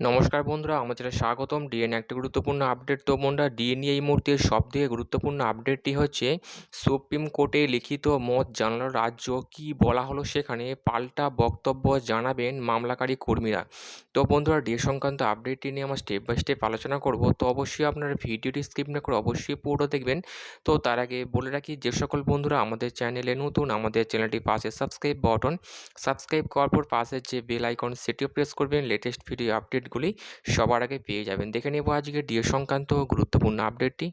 নমস্কার বন্ধুরা, আমাদের স্বাগতম। ডিএন একটা গুরুত্বপূর্ণ আপডেট তো বন্ধুরা ডিএন এই মুহূর্তে সবথেকে গুরুত্বপূর্ণ আপডেটটি হচ্ছে সুপ্রিম কোর্টে লিখিত মত জানালো রাজ্য। কি বলা হলো সেখানে পাল্টা বক্তব্য জানাবেন মামলাকারী কর্মীরা। তো বন্ধুরা ডিএ সংক্রান্ত আপডেটটি নিয়ে আমরা স্টেপ বাই স্টেপ আলোচনা করব। তো অবশ্যই আপনারা ভিডিওটি স্কিপ না করে অবশ্যই পুরো দেখবেন। তো তার আগে বলে রাখি, যে সকল বন্ধুরা আমাদের চ্যানেলে নতুন, আমাদের চ্যানেলটি পাশে সাবস্ক্রাইব বাটন সাবস্ক্রাইব করার পর পাশে যে বেল আইকন সেটিও প্রেস করবেন। লেটেস্ট ভিডিও আপডেটগুলি সবার আগে পেয়ে যাবেন। দেখে নেব আজকে ডিএ সংক্রান্ত গুরুত্বপূর্ণ আপডেটটি।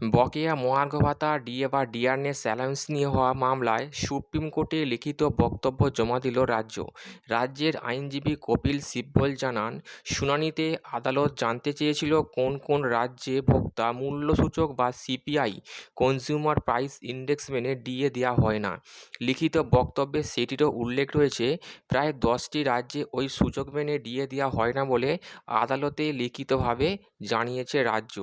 বকেয়া মহার্ঘ ভাতা ডিএ বা ডিআরএস অ্যালাউন্স নিয়ে হওয়া মামলায় সুপ্রিম কোর্টে লিখিত বক্তব্য জমা দিল রাজ্য। রাজ্যের আইনজীবী কপিল সিব্বল জানান, শুনানিতে আদালত জানতে চেয়েছিল কোন কোন রাজ্যে ভোক্তা মূল্যসূচক বা সিপিআই কনজিউমার প্রাইস ইন্ডেক্স মেনে ডিএ দেওয়া হয় না। লিখিত বক্তব্যে সেটিরও উল্লেখ রয়েছে, প্রায় দশটি রাজ্যে ওই সূচক মেনে ডিএ দেওয়া হয় না বলে আদালতে লিখিতভাবে জানিয়েছে রাজ্য।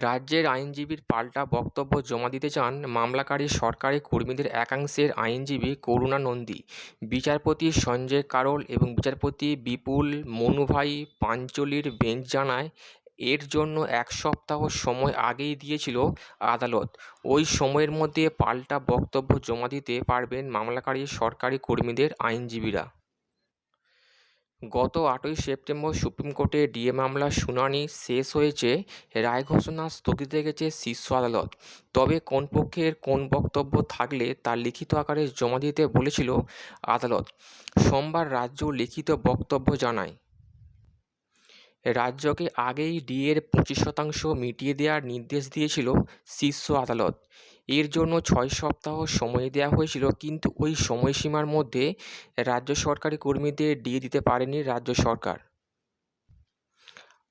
রাজ্যের আইনজীবীর পাল্টা বক্তব্য জমা দিতে চান মামলাকারী সরকারি কর্মীদের একাংশের আইনজীবী করুণা নন্দী। বিচারপতি সঞ্জয় কারোল এবং বিচারপতি বিপুল মনুভাই পাঞ্চলির বেঞ্চ জানায়, এর জন্য এক সপ্তাহ সময় আগেই দিয়েছিল আদালত। ওই সময়ের মধ্যে পাল্টা বক্তব্য জমা দিতে পারবেন মামলাকারী সরকারি কর্মীদের আইনজীবীরা। গত আটই সেপ্টেম্বর সুপ্রিম কোর্টে ডিএ মামলার শুনানি শেষ হয়েছে, রায় ঘোষণা স্থগিত রেখেছে শীর্ষ আদালত। তবে কোন পক্ষের কোন বক্তব্য থাকলে তা লিখিত আকারে জমা দিতে বলেছিল আদালত। সোমবার রাজ্য লিখিত বক্তব্য জানায়। রাজ্যকে আগেই ডিএর পঁচিশ শতাংশ মিটিয়ে দেওয়ার নির্দেশ দিয়েছিল শীর্ষ আদালত। এর জন্য ছয় সপ্তাহ সময় দেওয়া হয়েছিল, কিন্তু ওই সময়সীমার মধ্যে রাজ্য সরকারি কর্মীদের ডিএ দিতে পারেনি রাজ্য সরকার।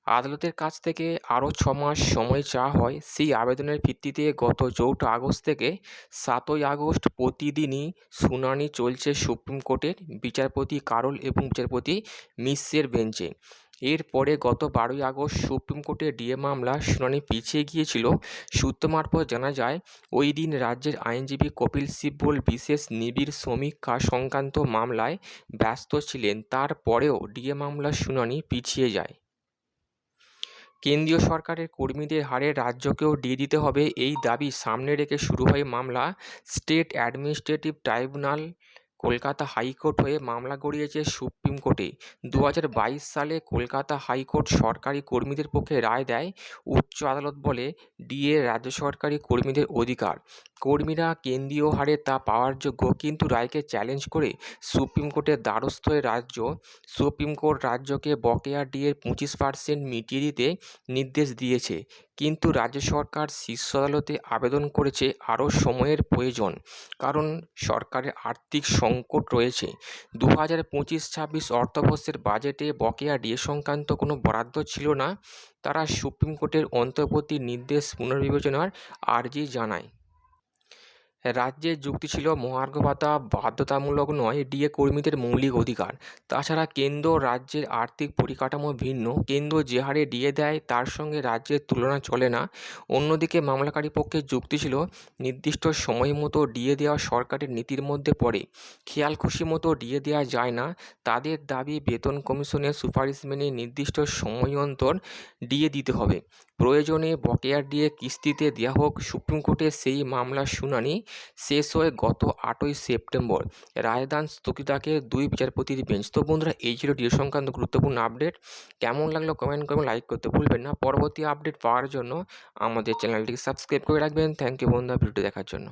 আদালতের কাছ থেকে আরও ছ মাস সময় চাওয়া হয়। সেই আবেদনের ভিত্তিতে গত চৌঠা আগস্ট থেকে সাতই আগস্ট প্রতিদিনই শুনানি চলছে সুপ্রিম কোর্টের বিচারপতি কারোল এবং বিচারপতি মিশ্রের বেঞ্চে। এরপরে গত বারোই আগস্ট সুপ্রিম কোর্টে ডিএ মামলা শুনানি পিছিয়ে গিয়েছিল। সূত্র মারফত জানা যায়, ওই দিন রাজ্যের আইনজীবী কপিল সিব্বল বিশেষ নিবিড় সমীক্ষা সংক্রান্ত মামলায় ব্যস্ত ছিলেন তারপরেও ডিএ মামলার শুনানি পিছিয়ে যায়। কেন্দ্রীয় সরকারের কর্মীদের হারে রাজ্যকেও দিয়ে দিতে হবে এই দাবি। সামনে রেখে শুরু হয় মামলা। State administrative tribunal Kolkata high court হয়ে মামলা গড়িয়েছে সুপ্রিম কোর্টে। দু হাজার বাইশ সালে কলকাতা হাইকোর্ট সরকারি কর্মীদের পক্ষে রায় দেয় উচ্চ আদালত বলে ডিএ রাজ্য সরকারি কর্মীদের অধিকার। কর্মীরা কেন্দ্রীয় হারে তা পাওয়ার যোগ্য কিন্তু রায়কে চ্যালেঞ্জ করে সুপ্রিম কোর্টের দ্বারস্থ রাজ্য, সুপ্রিম কোর্ট রাজ্যকে বকেয়া ডিএর পঁচিশ পার্সেন্ট মিটিয়ে দিতে নির্দেশ দিয়েছে। কিন্তু রাজ্য সরকার শীর্ষ আদালতে আবেদন করেছে আরও সময়ের প্রয়োজন, কারণ সরকারের আর্থিক সংকট রয়েছে। দু হাজার পঁচিশ ছাব্বিশ অর্থবর্ষের বাজেটে বকেয়া ডিএ সংক্রান্ত কোনো বরাদ্দ ছিল না, তারা সুপ্রিম কোর্টের অন্তর্বর্তী নির্দেশ পুনর্বিবেচনার আর্জি জানায়। রাজ্যের যুক্তি ছিল মহার্ঘ ভাতা বাধ্যতামূলক নয়, ডিএ কর্মীদের মৌলিক অধিকার। তাছাড়া কেন্দ্র রাজ্যের আর্থিক পরিকাঠামো ভিন্ন। কেন্দ্র যে হারে ডিএ দেয়, তার সঙ্গে রাজ্যের তুলনা চলে না। অন্যদিকে মামলাকারী পক্ষের যুক্তি ছিল, নির্দিষ্ট সময় মতো ডিএ দেওয়া সরকারের নীতির মধ্যে পড়ে। খেয়াল খুশি মতো ডিএ দেওয়া যায় না। তাদের দাবি, বেতন কমিশনের সুপারিশ মেনে নির্দিষ্ট সময় অন্তর ডিএ দিতে হবে। প্রয়োজনে বকেয়া ডিএ কিস্তিতে দেওয়া হোক। সুপ্রিম কোর্টের সেই মামলার শুনানি শেষ হয়ে গত আটই সেপ্টেম্বর। রায়দান স্থগিতাকে দুই বিচারপতির বেঞ্চ। তো বন্ধুরা, এই ছিল ডিএ সংক্রান্ত গুরুত্বপূর্ণ আপডেট। কেমন লাগল কমেন্ট করবেন লাইক করতে ভুলবেন না। পরবর্তী আপডেট পাওয়ার জন্য আমাদের চ্যানেলটিকে সাবস্ক্রাইব করে রাখবেন। থ্যাংক ইউ বন্ধুরা, ভিডিওটি দেখার জন্য।